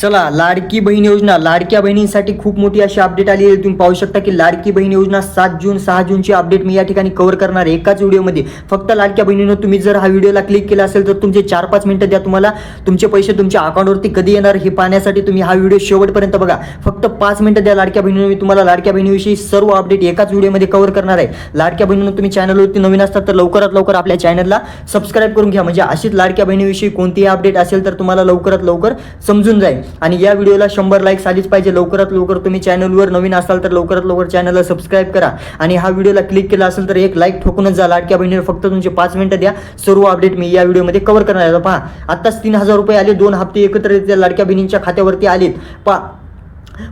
चला लाडकी बहीण योजना. लाडक्या बहिणींसाठी खूप मोठी अशी अपडेट आली आहे. तुम्ही पाहू शकता की लाडकी बहीण योजना सात जून सहा जूनची अपडेट मी या ठिकाणी कव्हर करणार आहे. एकाच व्हिडिओमध्ये फक्त लाडक्या बहिणीनं तुम्ही जर हा व्हिडिओला क्लिक केला असेल तर तुमचे चार पाच मिनिटं द्या तुम्हाला. तुमचे पैसे तुमच्या अकाउंटवरती कधी येणार हे पाहण्यासाठी तुम्ही हा व्हिडिओ शेवटपर्यंत बघा. फक्त पाच मिनिटं द्या लाडक्या बहिणीनं. मी तुम्हाला लाडक्या बहिणीविषयी सर्व अपडेट एकाच व्हिडिओमध्ये कव्हर करणार आहे. लाडक्या बहिणीनं तुम्ही चॅनलवरती नवीन असतात तर लवकरात लवकर आपल्या चॅनलला सबस्क्राईब करून घ्या. म्हणजे अशीच लाडक्या बहिणीविषयी कोणतीही अपडेट असेल तर तुम्हाला लवकरात लवकर समजून जाईल. आणि या व्हिडिओला शंभर लाईक्स आलीच पाहिजे. लवकरात लवकर तुम्ही चॅनलवर नवीन असाल तर लवकरात लवकर चॅनलला सबस्क्राईब करा. आणि हा व्हिडिओला क्लिक केला असेल तर एक लाईक ठोकूनच जा. लाडक्या बहिणीवर फक्त तुमचे पाच मिनिटं द्या. सर्व अपडेट मी या व्हिडिओमध्ये कव्हर करणार आहे. पहा आत्ताच तीन हजार रुपये आले. दोन हप्ते एकत्र लाडक्या बहिणींच्या खात्यावरती आलेत. पहा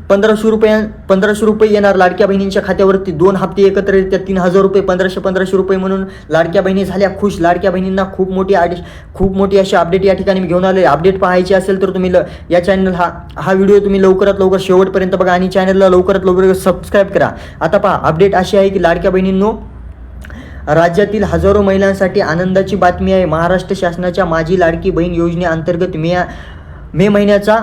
पंधराशे रुपये पंधराशे रुपये येणार लाडक्या बहिणींच्या खात्यावरती. दोन हप्ते एकत्र तीन हजार रुपये पंधराशे पंधराशे रुपये म्हणून लाडक्या बहिणी झाल्या खुश. लाडक्या बहिणींना खूप मोठी आडे खूप मोठी अशी अपडेट या ठिकाणी मी घेऊन आले अपडेट पाहायची असेल तर तुम्ही ल या चॅनल हा हा व्हिडिओ तुम्ही लवकरात लवकर शेवटपर्यंत बघा आणि चॅनलला लवकरात लवकर सबस्क्राईब करा. आता पहा अपडेट अशी आहे की लाडक्या बहिणींनो राज्यातील हजारो महिलांसाठी आनंदाची बातमी आहे. महाराष्ट्र शासनाच्या माझी लाडकी बहीण योजनेअंतर्गत मे मे महिन्याचा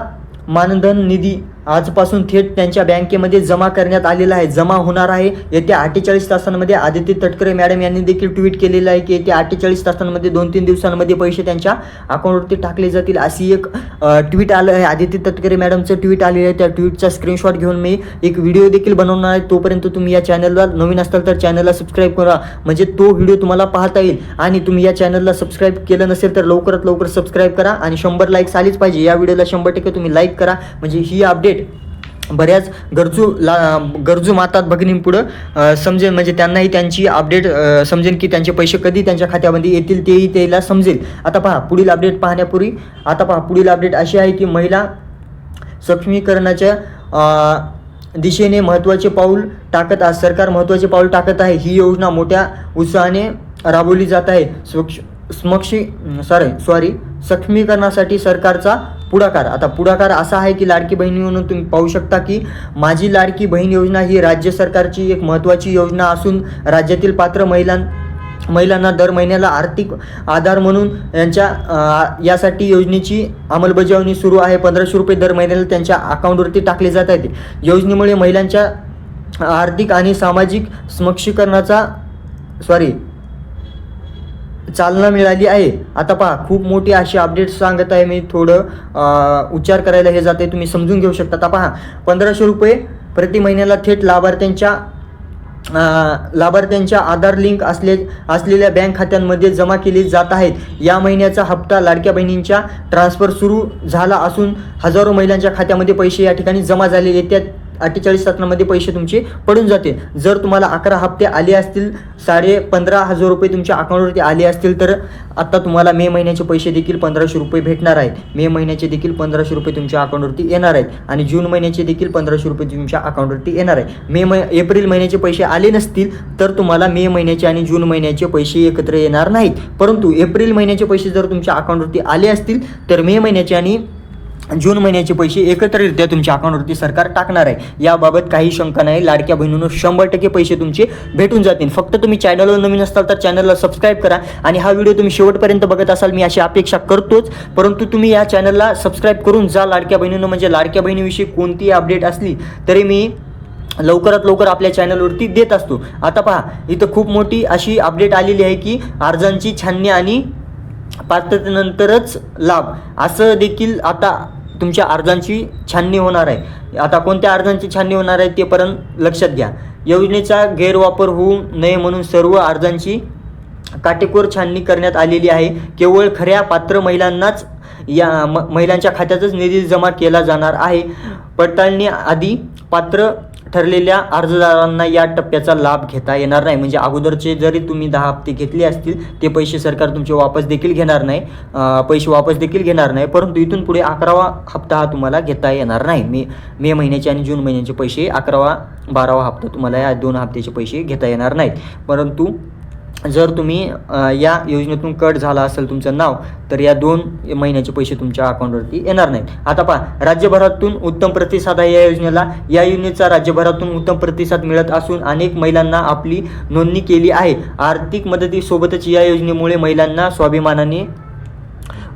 मानधन निधी आजपासून थेट त्यांच्या बँकेमध्ये जमा करण्यात आलेला आहे. जमा होणार आहे. येत्या अठ्ठेचाळीस तासांमध्ये आदित्य तटकरे मॅडम यांनी देखील ट्विट केलेलं आहे की येत्या अठ्ठेचाळीस तासांमध्ये दोन तीन दिवसांमध्ये पैसे त्यांच्या अकाउंटवरती टाकले जातील. अशी एक ट्विट आलं आहे. आदित्य तटकरे मॅडमचं ट्विट आलेलं आहे. त्या ट्विटचा स्क्रीनशॉट घेऊन मी एक व्हिडिओ देखील बनवणार आहे. तोपर्यंत तुम्ही या चॅनलला नवीन असाल तर चॅनलला सबस्क्राईब करा. म्हणजे तो व्हिडिओ तुम्हाला पाहता येईल. आणि तुम्ही या चॅनलला सबस्क्राईब केलं नसेल तर लवकरात लवकर सबस्क्राईब करा. आणि शंभर लाईक्स आलीच पाहिजे. या व्हिडिओला शंभर टक्के तुम्ही लाईक करा. म्हणजे ही अपडेट बऱ्याच गरजू ला गरजू मातात भगिनींपुढं समजेल. म्हणजे त्यांनाही त्यांची अपडेट समजेल की त्यांचे पैसे कधी त्यांच्या खात्यामध्ये येतील तेही त्याला समजेल. आता पहा पुढील अपडेट पाहण्यापूर्वी आता पहा पुढील अपडेट अशी आहे की महिला सक्षमीकरणाच्या दिशेने महत्त्वाचे पाऊल टाकत आहे सरकार महत्त्वाचे पाऊल टाकत आहे. ही योजना मोठ्या उत्साहाने राबवली जात आहे. स्वक्ष स्मक्षी सॉरी सॉरी सक्षमीकरणासाठी सरकारचा पुढाकार. आता पुढाकार असा आहे की लाडकी बहिणी म्हणून तुम्ही पाहू शकता की माझी लाडकी बहीण योजना ही राज्य सरकारची एक महत्त्वाची योजना असून राज्यातील पात्र महिलां महिलांना दर महिन्याला आर्थिक आधार म्हणून यांच्या यासाठी योजनेची अंमलबजावणी सुरू आहे. पंधराशे रुपये दर महिन्याला त्यांच्या अकाउंटवरती टाकले जात आहेत. योजनेमुळे महिलांच्या आर्थिक आणि सामाजिक सक्षमीकरणाचा सॉरी चालना मिळाली आहे. आता पहा खूप मोठी अशी अपडेट सांगत आहे मी. थोडं उच्चार करायला हे जाते तुम्ही समजून घेऊ शकता. आता पहा पंधराशे रुपये प्रति महिन्याला थेट लाभार्थ्यांच्या लाभार्थ्यांच्या आधार लिंक असले असलेल्या बँक खात्यांमध्ये जमा केले जात आहेत. या महिन्याचा हप्ता लाडक्या बहिणींच्या ट्रान्सफर सुरू झाला असून हजारो महिलांच्या खात्यामध्ये पैसे या ठिकाणी जमा झाले येत्या अठ्ठेचाळीस तासांमध्ये पैसे तुमचे पडून जातील. जर तुम्हाला अकरा हप्ते आले असतील साडे पंधरा हजार रुपये तुमच्या अकाउंटवरती आले असतील तर आता तुम्हाला मे महिन्याचे पैसे देखील पंधराशे रुपये भेटणार आहेत. मे महिन्याचे देखील पंधराशे रुपये तुमच्या अकाउंटवरती येणार आहेत आणि जून महिन्याचे देखील पंधराशे रुपये तुमच्या अकाउंटवरती येणार आहे मे मै एप्रिल महिन्याचे पैसे आले नसतील तर तुम्हाला मे महिन्याचे आणि जून महिन्याचे पैसे एकत्र येणार नाहीत. परंतु एप्रिल महिन्याचे पैसे जर तुमच्या अकाउंटवरती आले असतील तर मे महिन्याचे आणि जून महिन्याचे पैसे एकत्ररित्या तुमच्या अकाउंटवरती सरकार टाकणार आहे. याबाबत काही शंका नाही. लाडक्या बहिणीनं शंभर टक्के पैसे तुमचे भेटून जातील. फक्त तुम्ही चॅनलवर नवीन असाल तर चॅनलला सबस्क्राईब करा आणि हा व्हिडिओ तुम्ही शेवटपर्यंत बघत असाल मी अशी अपेक्षा करतोच. परंतु तुम्ही या चॅनलला सबस्क्राईब करून जा लाडक्या बहिणीनं. म्हणजे लाडक्या बहिणीविषयी कोणतीही अपडेट असली तरी मी लवकरात लवकर आपल्या चॅनलवरती देत असतो. आता पहा इथं खूप मोठी अशी अपडेट आलेली आहे की अर्जांची छाननी आणि पात्रतेनंतरच लाभ. असं देखील आता तुमच्या अर्जांची छाननी होणार आहे. आता कोणत्या अर्जांची छाननी होणार आहे ते पर्यंत लक्षात घ्या. योजनेचा गैरवापर होऊ नये म्हणून सर्व अर्जांची काटेकोर छाननी करण्यात आलेली आहे. केवळ खऱ्या पात्र महिलांनाच या म महिलांच्या खात्यातच निधी जमा केला जाणार आहे. पडताळणी आधी पात्र ठरलेल्या अर्जदारांना या टप्प्याचा लाभ घेता येणार नाही. म्हणजे अगोदरचे जरी तुम्ही दहा हप्ते घेतले असतील ते पैसे सरकार तुमचे वापस देखील घेणार नाही. पैसे वापस देखील घेणार नाही. परंतु इथून पुढे अकरावा हप्ता हा तुम्हाला घेता येणार नाही. मे मे महिन्याचे आणि जून महिन्याचे पैसे अकरावा बारावा हप्ता तुम्हाला या दोन हप्त्याचे पैसे घेता येणार नाहीत. परंतु जर तुम्ही या योजनेतून कट झाला असेल तुमचं नाव तर या दोन महिन्याचे पैसे तुमच्या अकाउंटवरती येणार नाहीत. आता पहा राज्यभरातून उत्तम प्रतिसाद आहे या योजनेला. या योजनेचा राज्यभरातून उत्तम प्रतिसाद मिळत असून अनेक महिलांना आपली नोंदणी केली आहे. आर्थिक मदतीसोबतच या योजनेमुळे महिलांना स्वाभिमानाने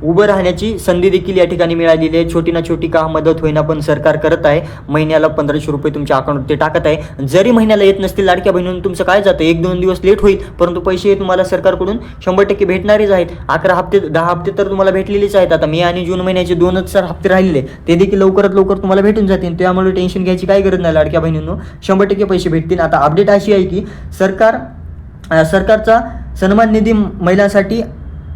उभं राहण्याची संधी देखील या ठिकाणी मिळालेली आहे. छोटी ना छोटी का मदत होईना पण सरकार करत आहे. महिन्याला पंधराशे रुपये तुमच्या अकाउंटवरती टाकत आहे. जरी महिन्याला येत नसतील लाडक्या बहिणीहून तुमचं काय जातं? एक दोन दिवस लेट होईल परंतु पैसे तुम्हाला सरकारकडून शंभर टक्के भेटणारेच आहेत. अकरा हप्ते दहा हप्ते तर तुम्हाला भेटलेलेच आहेत. आता मे आणि जून महिन्याचे दोनच चार हप्ते राहिलेले ते देखील लवकरात लवकर तुम्हाला भेटून जातील. त्यामुळे टेन्शन घ्यायची काय गरज नाही लाडक्या बहिणींनो. शंभर टक्के पैसे भेटतील. आता अपडेट अशी आहे की सरकार सरकारचा सन्मान निधी महिलांसाठी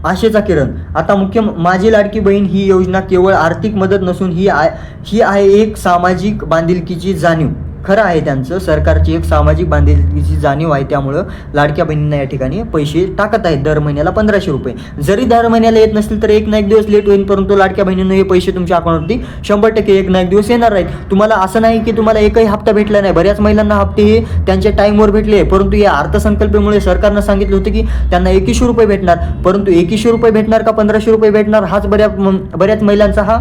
आशेचा किरण. आता मुख्य माझी लाडकी बहीण ही योजना केवळ आर्थिक मदत नसून ही आहे ही आहे एक सामाजिक बांधिलकीची जाणीव. खरं आहे त्यांचं. सरकारची एक सामाजिक बांधिलकीची जाणीव आहे त्यामुळं लाडक्या बहिणींना या ठिकाणी पैसे टाकत आहेत दर महिन्याला पंधराशे रुपये. जरी दर महिन्याला येत नसतील तर एक ना एक दिवस लेट होईल परंतु लाडक्या बहिणींना हे पैसे तुमच्या अकाउंटवरती शंभर टक्के एक ना एक दिवस येणार आहेत. तुम्हाला असं नाही की तुम्हाला एकही हप्ता भेटला नाही. बऱ्याच महिलांना हप्ते हे त्यांच्या टाईमवर भेटले परंतु या अर्थसंकल्पामुळे सरकारनं सांगितलं होतं की त्यांना एकवीसशे रुपये भेटणार. परंतु एकीशे रुपये भेटणार का पंधराशे रुपये भेटणार? हाच बऱ्या बऱ्याच महिलांचा हा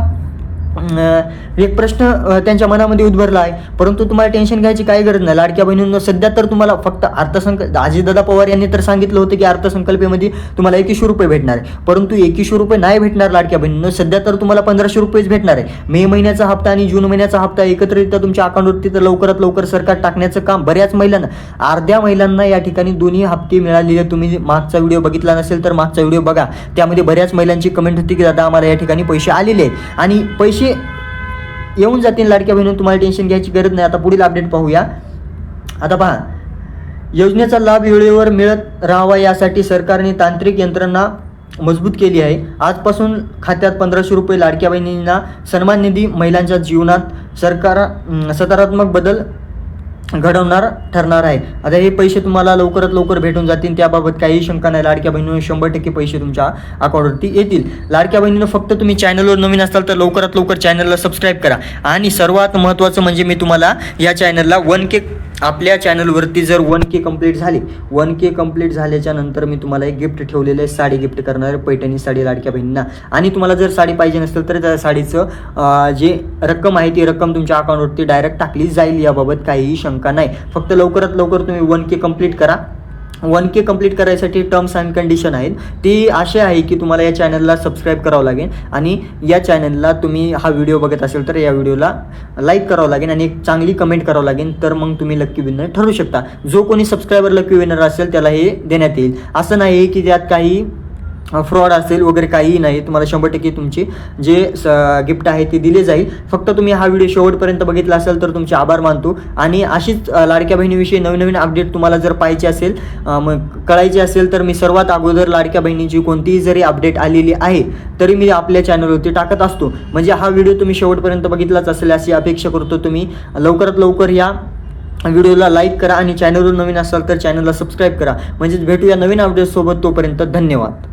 एक प्रश्न त्यांच्या मनामध्ये उद्भरला आहे परंतु तुम्हाला टेन्शन घ्यायची काही गरज नाही. लाडक्या बहिणींना सध्या तर तुम्हाला फक्त अर्थसंकल्प अजितदादा पवार यांनी तर सांगितलं होतं की अर्थसंकल्पेमध्ये तुम्हाला एकशे रुपये भेटणार आहे. परंतु एकशे रुपये नाही भेटणार लाडक्या बहिणींना. सध्या तर तुम्हाला पंधराशे रुपयेच भेटणार आहे. मे महिन्याचा हप्ता आणि जून महिन्याचा हप्ता एकत्रितरित्या तुमच्या अकाउंटवरती तर लवकरात लवकर सरकार टाकण्याचं काम बऱ्याच महिलांना अर्ध्या महिलांना या ठिकाणी दोन्ही हप्ते मिळालेले आहेत. तुम्ही मागचा व्हिडिओ बघितला नसेल तर मागचा व्हिडिओ बघा. त्यामध्ये बऱ्याच महिलांची कमेंट होती की दादा आम्हाला या ठिकाणी पैसे आलेले आहेत. आणि पैसे येऊन जातील लाडक्या बहिणीनं तुम्हाला टेन्शन घ्यायची गरज नाही. आता पुढील अपडेट पाहूया. आता पहा. योजनेचा लाभ वेळेवर मिळत राहावा यासाठी सरकारने तांत्रिक यंत्रणा मजबूत केली आहे. आजपासून खात्यात पंधराशे रुपये लाडक्या बहिणींना सन्मान निधी महिलांच्या जीवनात सरकार सकारात्मक बदल घडवणार ठरणार आहे. आता हे पैसे तुम्हाला लवकरात लवकर भेटून जातील. त्याबाबत काही शंका नाही. लाडक्या बहिणीनं शंभर टक्के पैसे तुमच्या अकाउंटवरती येतील. लाडक्या बहिणीनं फक्त तुम्ही चॅनलवर नवीन असाल तर लवकरात लवकर चॅनलला सबस्क्राईब करा. आणि सर्वात महत्त्वाचं म्हणजे मी तुम्हाला या चॅनलला वन के आपल्या चॅनलवरती जर वन के कंप्लीट झाली वन के कंप्लीट झाल्याच्यानंतर मी तुम्हाला एक गिफ्ट ठेवलेलं आहे. साडी गिफ्ट करणार पैठणी साडी लाडक्या बहिणींना. आणि तुम्हाला जर साडी पाहिजे नसेल तर त्या साडीचं जे रक्कम आहे ती रक्कम तुमच्या अकाउंटवरती डायरेक्ट टाकली जाईल. याबाबत काहीही शंका नाही. फक्त लवकरात लवकर तुम्ही वन के कंप्लीट करा. वन के कंप्लीट करायसाठी टर्म्स अँड कंडिशन आहेत. ती अशी आहे की तुम्हाला या चॅनलला सबस्क्राईब करावं लागेल आणि या चॅनलला तुम्ही हा व्हिडिओ बघत असेल तर या व्हिडिओला लाईक करावं लागेल आणि एक चांगली कमेंट करावं लागेल तर मग तुम्ही लक्की विनर ठरू शकता. जो कोणी सबस्क्रायबर लक्की विनर असेल त्याला हे देण्यात येईल. असं नाही की त्यात काही फ्रॉड असेल वगैरे काहीही नाही तुम्हाला शंभर टक्के तुमची जे स गिफ्ट आहे ते दिले जाईल. फक्त तुम्ही हा व्हिडिओ शेवटपर्यंत बघितला असेल तर तुमचे आभार मानतो. आणि अशीच लाडक्या बहिणीविषयी नवीन नवीन अपडेट तुम्हाला जर पाहिजे असेल मग कळायची असेल तर मी सर्वात अगोदर लाडक्या बहिणीची कोणतीही जरी अपडेट आलेली आहे तरी मी आपल्या चॅनलवरती टाकत असतो. म्हणजे हा व्हिडिओ तुम्ही शेवटपर्यंत बघितलाच असेल अशी अपेक्षा करतो तुम्ही. लवकरात लवकर या व्हिडिओला लाईक करा आणि चॅनलवर नवीन असाल तर चॅनलला सबस्क्राईब करा. म्हणजेच भेटूया नवीन अपडेटसोबत तोपर्यंत धन्यवाद.